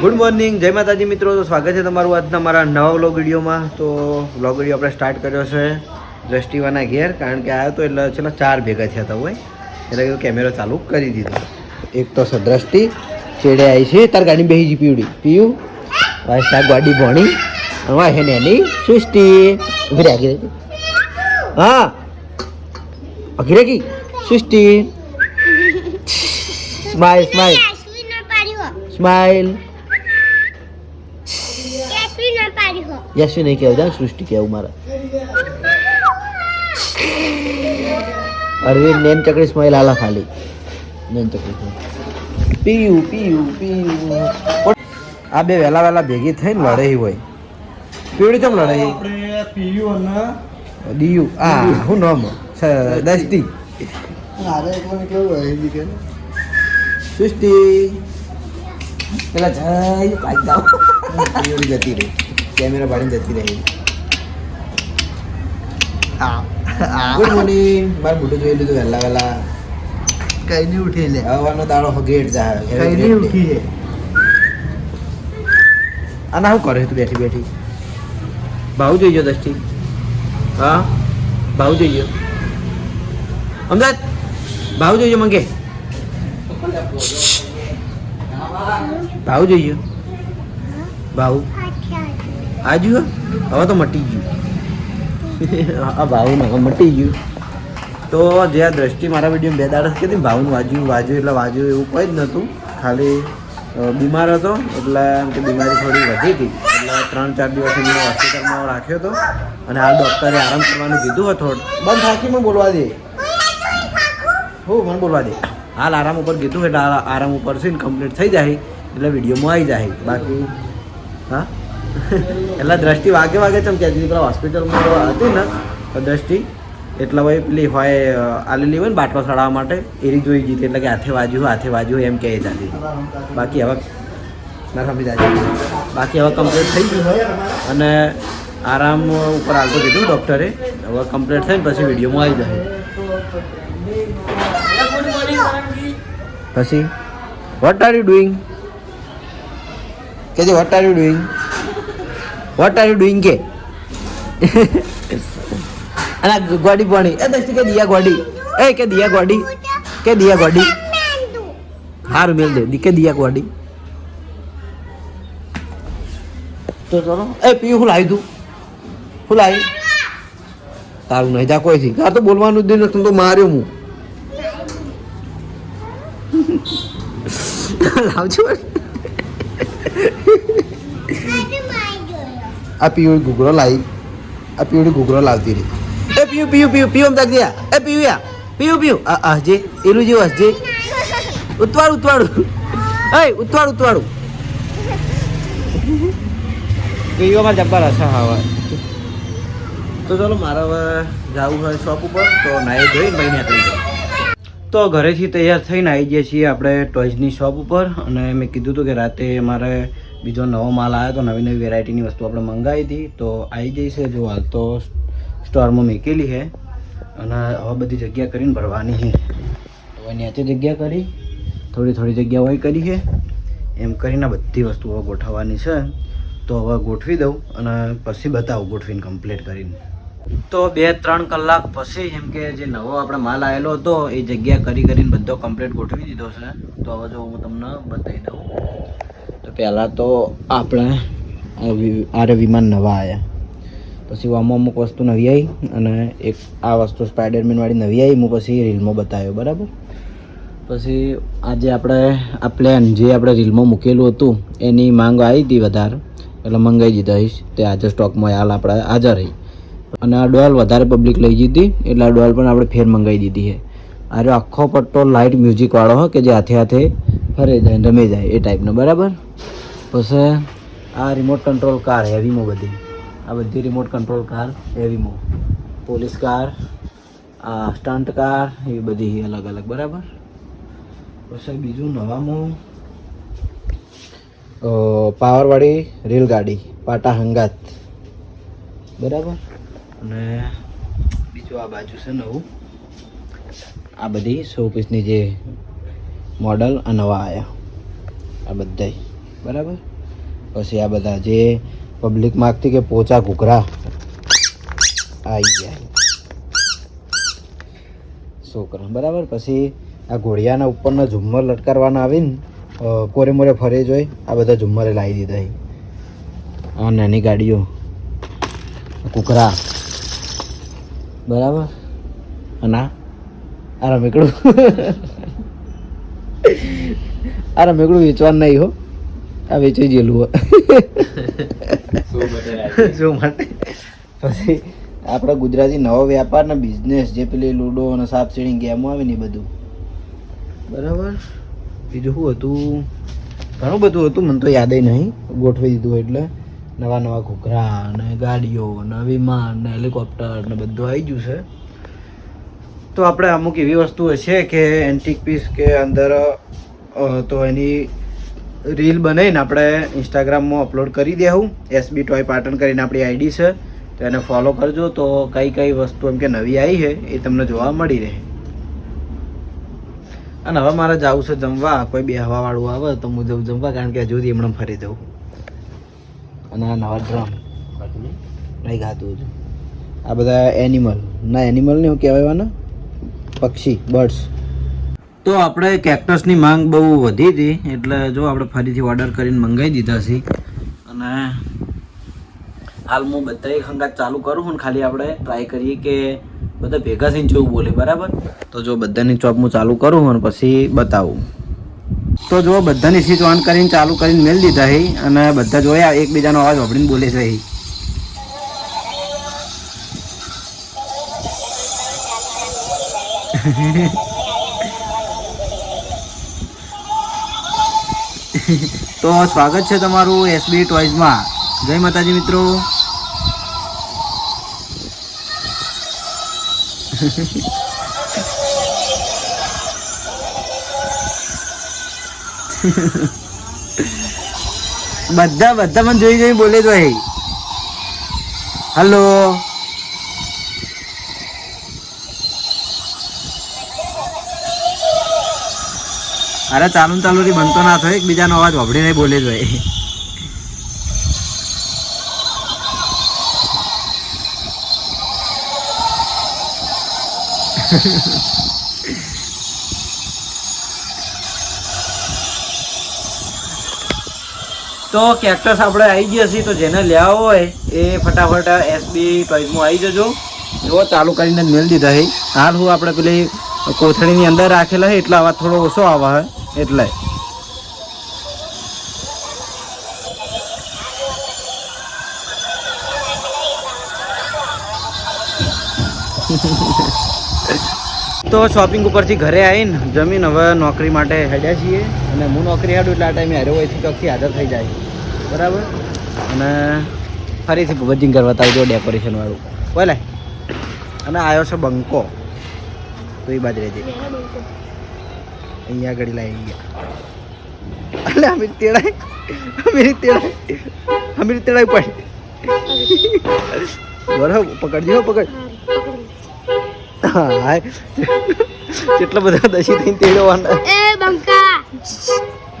Good morning જય માતાજી મિત્રો. તો સ્વાગત છે તમારું આજના મારા નવા વ્લોગ વિડીયોમાં. તો વ્લોગ વીડિયો આપણે સ્ટાર્ટ કર્યો છે દ્રષ્ટિવાના ઘેર કારણ કે આવ્યો તો એટલે છેલ્લા ચાર ભેગા થયા હતા હોય. એટલે કીધું કેમેરો ચાલુ કરી દીધો. એક તો છે દ્રષ્ટિ ચેડે આવી છે તાર ગાડી બેસી જી પીવડી. પીયું. ભાઈ શાક ગાડી ભણી. અને છે ને એની સૃષ્ટિ. ઊભી રહે હા. અઘી કી સૃષ્ટિ. સ્માઈલ સ્માઈલ સ્માઈલ યશવી નહીં કહેવું જાણ સૃષ્ટિ કહેવું મારા અરવિંદ નેન ચકડી સ્માઈલ, આલા ખાલી. નેન ચકડી. પીયું પીયું પીયું. આ બે વહેલા વહેલા ભેગી થઈને લડાઈ હોય. પીવડી કેમ લડાઈ? પીયું અને દિયુ. આ, હું નામ દસ્તી. સૃષ્ટિ. પેલા જય પીવડી જતી રહી. કેમેરા પાડીને જતી રહી ગુડ મોર્નિંગ મારે મોટું જોઈ લીધું વહેલા વહેલા કઈ નહીં ઉઠી લે હવાનો દાડો ગેટ જાય કઈ નહીં ઉઠી છે અને શું કરે તું બેઠી બેઠી ભાવ જોઈ ગયો દસ્તી હા ભાવ જોઈ ગયો અમદાવાદ ભાવ જોઈ ગયો મંગે ભાવ જોઈ ગયો ભાવ આજુ હવે તો મટી ગયું. આ ભાવનું હવે મટી ગયું. તો જે આ દ્રષ્ટિ મારા વીડિયો બે દાડા કીધી ભાવનું વાજ્યું વાજ્યું એટલે વાજ્યું એવું કોઈ જ નહોતું. ખાલી બીમાર હતો, એટલે એમ કે બીમારી થોડી વધી હતી એટલે ત્રણ ચાર દિવસ એમને હોસ્પિટલમાં રાખ્યો હતો અને આ ડૉક્ટરે આરામ કરવાનું કીધું હતું. બંધ થાકી મને બોલવા દે. હું મને બોલવા દે. હાલ આરામ ઉપર કીધું, એટલે આરામ ઉપર છે ને કમ્પ્લીટ થઈ જાય, એટલે વિડીયોમાં આવી જાય. બાકી, હા? એટલે દ્રષ્ટિ વાગે વાગે છે. કહેતી હતી પેલા હોસ્પિટલમાં હતી ને દ્રષ્ટિ એટલે ભાઈ પેલી હોય આલેલી હોય ને બાટલો સડાવવા માટે, એરી જોઈ જીતી. એટલે કે હાથે વાજ્યું હાથે વાજ્યું એમ કહે જતી બાકી હવે ના સમજી બાકી હવે કમ્પ્લીટ થઈ ગયું. અને આરામ ઉપર આવતો કીધું ડૉક્ટરે. હવે કમ્પ્લીટ થઈને પછી વિડીયોમાં આવી જાય પછી વોટ આર યુ ડુઈંગ કે what are you doing what are you doing કે અને આ ગોડી પાણી એ દસ્તી કે દિયા ગોડી. એ કે દિયા ગોડી. કે દિયા ગોડી. હારું મેલ દે. કે દિયા ગોડી. તો ચલો. એ પીયું, હું લાવી તું હું લાવી. તારું નહીં જા કોઈ થી. તાર તો બોલવાનું જ નથી તો માર્યો હું. લાવજો. આ પીયુ ઘૂઘરો લાવી આ પીયુડી ઘૂઘરો લાવતી રહી એ પીયું પીયું પીયું એમ અમદાવાદ ગયા એ પીયું યા પીયું પીયું આ આ હજે એનું જેવું હસજે ઉતવાડું ઉતવાડું એ ઉતવાડ ઉતવાડું પીવામાં જબ્બર હશે હવે તો ચાલો મારે હવે જવું હોય શોપ ઉપર તો નાઈ જોઈ ભાઈ નીકળી જાય તો ઘરેથી તૈયાર થઈને આવી ગયા છીએ આપણે ટોયઝની શોપ ઉપર અને મેં કીધું હતું કે રાતે મારે બીજો નવો માલ આવ્યો તો નવી નવી વેરાયટીની વસ્તુ આપણે મંગાવી હતી. તો આવી ગઈ છે જો હાલ તો સ્ટોરમાં મૂકેલી છે. અને હવે બધી જગ્યા કરીને ભરવાની છે. તો નીચે જગ્યા કરી. થોડી થોડી જગ્યા હોય કરી છે. એમ કરીને બધી વસ્તુઓ ગોઠવવાની છે. તો હવે ગોઠવી દઉં અને પછી બતાવું ગોઠવીને કમ્પ્લીટ કરીને. તો બે ત્રણ કલાક પછી એમ કે જે નવો આપણે માલ આવેલો હતો, એ જગ્યા કરી કરીને બધો કમ્પ્લીટ ગોઠવી દીધો છે. તો હવે જો હું તમને બતાવી દઉં. પહેલાં તો આપણે આરે વિમાન નવા આવ્યા પછી આમાં અમુક વસ્તુ નવી આવી અને એક આ વસ્તુ સ્પાઈડરમેનવાળી નવી આવી હું પછી રીલમાં બતાવ્યો, બરાબર? પછી આજે આપણે આ પ્લેન જે આપણે રીલમાં મૂકેલું હતું, એની માંગ આવી હતી વધારે. એટલે મંગાવી દીધા હઈશ તે આજે સ્ટોકમાં હાલ આપણે હાજર રહી અને આ ડોલ વધારે પબ્લિક લઈ જીધી એટલે આ ડોલ પણ આપણે ફેર મંગાવી દીધી છે. આ આખો પટ્ટો લાઇટ મ્યુઝિકવાળો હો કે જે હાથે હાથે ફરે જાય રમે જાય એ ટાઈપનો બરાબર? પછી આ રિમોટ કંટ્રોલ કાર હેવીમાં બધી. આ બધી રિમોટ કંટ્રોલ કાર હેવીમાં પોલીસ કાર આ સ્ટન્ટ કાર એવી બધી અલગ અલગ, બરાબર? પછી બીજું નવામાં પાવરવાળી રેલગાડી, પાટા હંગાત. બરાબર? અને બીજું આ બાજુ છે નવું. આ બધી સો પીસની જે મોડલ આ નવા આવ્યા આ બધાય. બરાબર? પછી આ બધા જે પબ્લિક માગતી કે પોચા ઘૂઘરા. આવી ગયા. છોકરા. બરાબર? પછી આ ઘોડિયાના ઉપરના ઝુમ્મર લટકારવાના આવીને કોરે મોરે ફરે જોઈ, આ બધા ઝુમ્મરે લાવી દીધા આ નાની ગાડીઓ. કુકરા બરાબર? અને આ રમેકડું. આ રમેકડું વેચવાનું નહીં હો. આ વેચાઈ ગયેલું હો. શું માટે પછી આપણા ગુજરાતી નવો વ્યાપાર ને બિઝનેસ જે પેલી લૂડો અને સાપ સીડી ગેમો આવે ને એ બધું. બરાબર? બીજું શું હતું? ઘણું બધું હતું મને તો યાદ નહીં. ગોઠવી દીધું એટલે. નવા નવા ઘૂઘરા ને ગાડીઓ ને વિમાન ને હેલિકોપ્ટર ને બધું આવી ગયું છે. તો આપણે અમુક એવી વસ્તુઓ છે કે એન્ટિક પીસ કે અંદર તો એની રીલ બનાવીને આપણે ઇન્સ્ટાગ્રામમાં અપલોડ કરી દેવું એસબી ટોય પાટણ કરીને આપણી આઈડી છે. તો એને ફોલો કરજો. તો કઈ કઈ વસ્તુ એમ કે નવી આવી છે એ તમને જોવા મળી રહે. અને હવે મારે જવું છે જમવા. કોઈ બે હવાવાળું આવે તો હું જઉં જમવા કારણ કે હજુ હમણાં ફરી જવું અને આ નવા ડ્રમ નહીં ખાતું હજુ આ બધા એનિમલ ના એનિમલ ને હું કહેવાય પક્ષી. બર્ડ્સ તો આપણે કેક્ટસની માંગ બહુ વધી હતી, એટલે જો આપણે ફરીથી ઓર્ડર કરીને મંગાવી દીધા છે. અને હાલ હું બધા ખંગાત ચાલુ કરું છું ખાલી આપણે ટ્રાય કરીએ કે બધા ભેગા થઈને જોવું બોલે, બરાબર? તો જો બધાની ચોપ હું ચાલુ કરું અને પછી બતાવું. તો જો બધાની સીટ ઓન કરીને ચાલુ કરીને મેળ દીધા છે અને બધા જોયા એકબીજાનો અવાજ વાપરીને બોલે છે. અહીં. તો સ્વાગત છે તમારું એસબી ટોયઝમાં જય માતાજી મિત્રો. બધા બધા મને જોઈ જોઈ બોલે હે હલો અરે ચાલુ ચાલુ થી બનતો ના થાય એકબીજાનો અવાજ વભડીને બોલે જ હોય તો કેક્ટસ આપણે આવી ગયા છીએ તો જેને લેવા હોય એ ફટાફટ એસબી ટોઈઝમાં આવી જજો. એવો ચાલુ કરીને મેળ દીધા છે. હાલ હું આપણે પેલી કોથળીની અંદર રાખેલા છે એટલે અવાજ થોડો ઓછો આવે છે. એટલે. તો શોપિંગ ઉપરથી ઘરે આવીને જમીન હવે નોકરી માટે હેડ્યા છીએ. અને હું નોકરી હેડું એટલે આ ટાઈમે હારે હોયથી ચોકથી હાજર થઈ જાય. બરાબર? અને ફરીથી ભગતજી ઘર બતાવી દો ડેકોરેશન વાળું. બોલે અને આવ્યો છે બંકો. તો એ બાજુ રહેજે. અહીંયા આગળ લાવી ગયા. એટલે અમીર તેડાય અમીર તેડાય અમીર તેડાય પડી. બરાબર પકડજો પકડ. હા કેટલા બધા દશી થઈને તેડવાના. એ બંકા.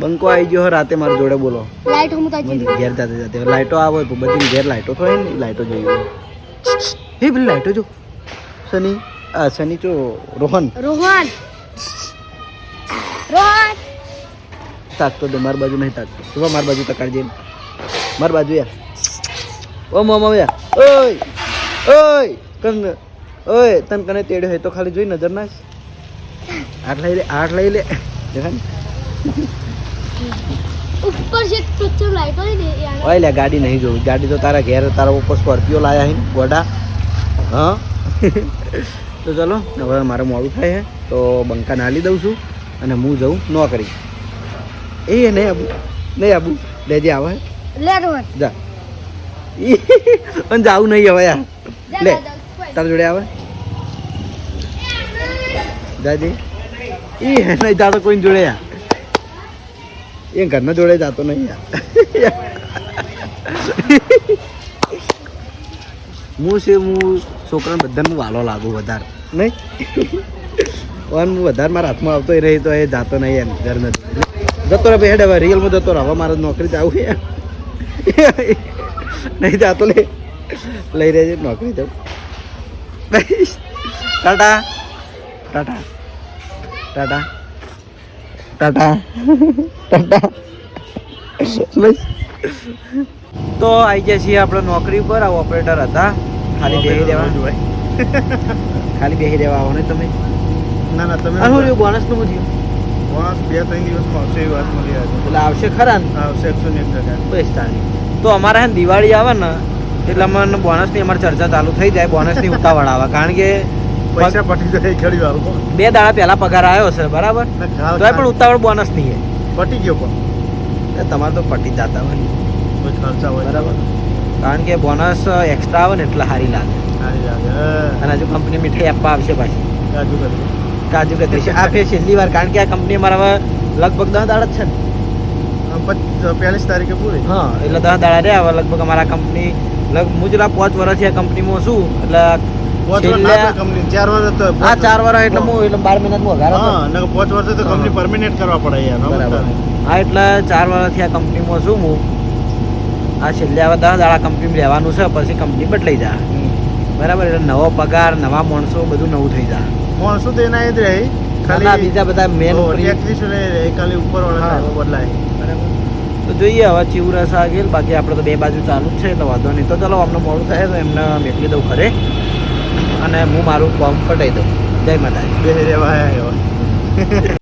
બંકો આવી ગયો રાતે મારી જોડે બોલો. લાઈટ હું તાજી ઘેર જાતે જાતે. લાઈટો આવે તો બધી ઘેર લાઈટો તો ને લાઈટો જોઈએ. હે પેલી લાઈટો જો. સની આ સની જો રોહન. રોહન. રોહન તાકતો દે મારી બાજુ નહીં તાકતો તું. માર બાજુ તકાડજે માર બાજુ યાર. ઓ મામા યાર. ઓય ઓય કન ઓય તન કને તેડ્યો હોય તો ખાલી જોઈ નજર નાખ. આઠ લઈ લે આઠ લઈ લે. દેખાય ને? ઉપર છે પચ્ચર લાઈટ હોય ને એ ઓય લે ગાડી નહીં જોવી ગાડી તો તારા ઘેર તારા ઉપર સ્કોર્પિયો લાયા હે ગોડા. હા? તો ચલો હવે મારે મોડું થાય છે તો બંકા નાલી દઉં છું. અને હું જઉં નોકરી. એ નહીં આબુ નહીં આબુ લેજે આવે જા. અને જાવું નહીં હવે યાર. લે. તારા જોડે આવે. દાદી. એ નહીં જાતો કોઈ જોડે યાર. એ ઘરના જોડે જાતો નહીં યાર. હું છે હું છોકરાને બધાને વાલો લાગુ વધારે. નહીં? હું વધારે મારા હાથમાં આવતો રહી તો એ જાતો નહીં એમ ઘર નથી. જતો રહે હેડ હવે રિયલમાં જતો રહે. હવે મારે નોકરી જવું છે. નહીં જાતો લે. લઈ રહેજે નોકરી જવું ટાટા. ટાટા. ટાટા. ટાટા. ટાટા. તો આવી ગયા છીએ આપણે નોકરી પર આ ઓપરેટર હતા. ખાલી બેસી દેવા ખાલી બેસી દેવા આવો ને તમે. ના ના તમે શું રહ્યું બોનસનું શું થયું? બોનસ બે ત્રણ દિવસમાં આવશે એવી વાત મળી આવે એટલે આવશે ખરા ને? આવશે એકસો ને એક ટકા. બસ તારી. તો અમારે દિવાળી આવે ને એટલે અમને બોનસની અમારી ચર્ચા ચાલુ થઈ જાય બોનસની ઉતાવળ આવે. કારણ કે પૈસા પટી જાય ઘડી વાર બે દાડા પહેલા પગાર આવ્યો છે બરાબર? તો પણ ઉતાવળ બોનસ નહીં પટી ગયો પણ. તમારે તો પટી જતા હોય ખર્ચા હોય. બરાબર? કારણ કે બોનસ એક્સ્ટ્રા આવે ને એટલે સારી લાગે. સારી લાગે અને હજુ કંપની મીઠાઈ આપવા આવશે પાછી. કાજુ કરી કાજુ કતરી છે. આ ફેર છેલ્લી વાર. કારણ કે આ કંપની અમારા હવે લગભગ દસ દાડા જ છે ને. પહેલીસ તારીખે પૂરી? હા એટલે દસ દાડા રહ્યા હવે લગભગ અમારા કંપની લગ મુજરા પાંચ વર્ષથી આ કંપનીમાં છું. એટલે કંપની ચાર વર્ષ એટલે હું એટલે બાર હા પાંચ વર્ષે તો કંપની હા. કરવા પડે યાર હા એટલે ચાર વર્ષથી આ કંપનીમાં છું હું. આ છેલ્લે હવે દસ દાડા કંપનીમાં રહેવાનું છે પછી કંપની બદલાઈ જાય બરાબર એટલે નવો પગાર નવા માણસો બધું નવું થઈ જાય માણસો તો એના જ રહી. ખાલી બીજા બધા મેન ટેક્સી રહે ખાલી ઉપર વાળા બદલાય. બરાબર. તો જોઈએ હવે ચીવરસ રસ આગળ બાકી આપણે તો બે બાજુ ચાલુ જ છે એટલે વાંધો નહીં. તો ચલો અમને મોડું થાય તો એમને મેકલી દઉં ખરે અને હું મારું ફોર્મ પટાઈ દઉં. જય માતાજી. બે એવા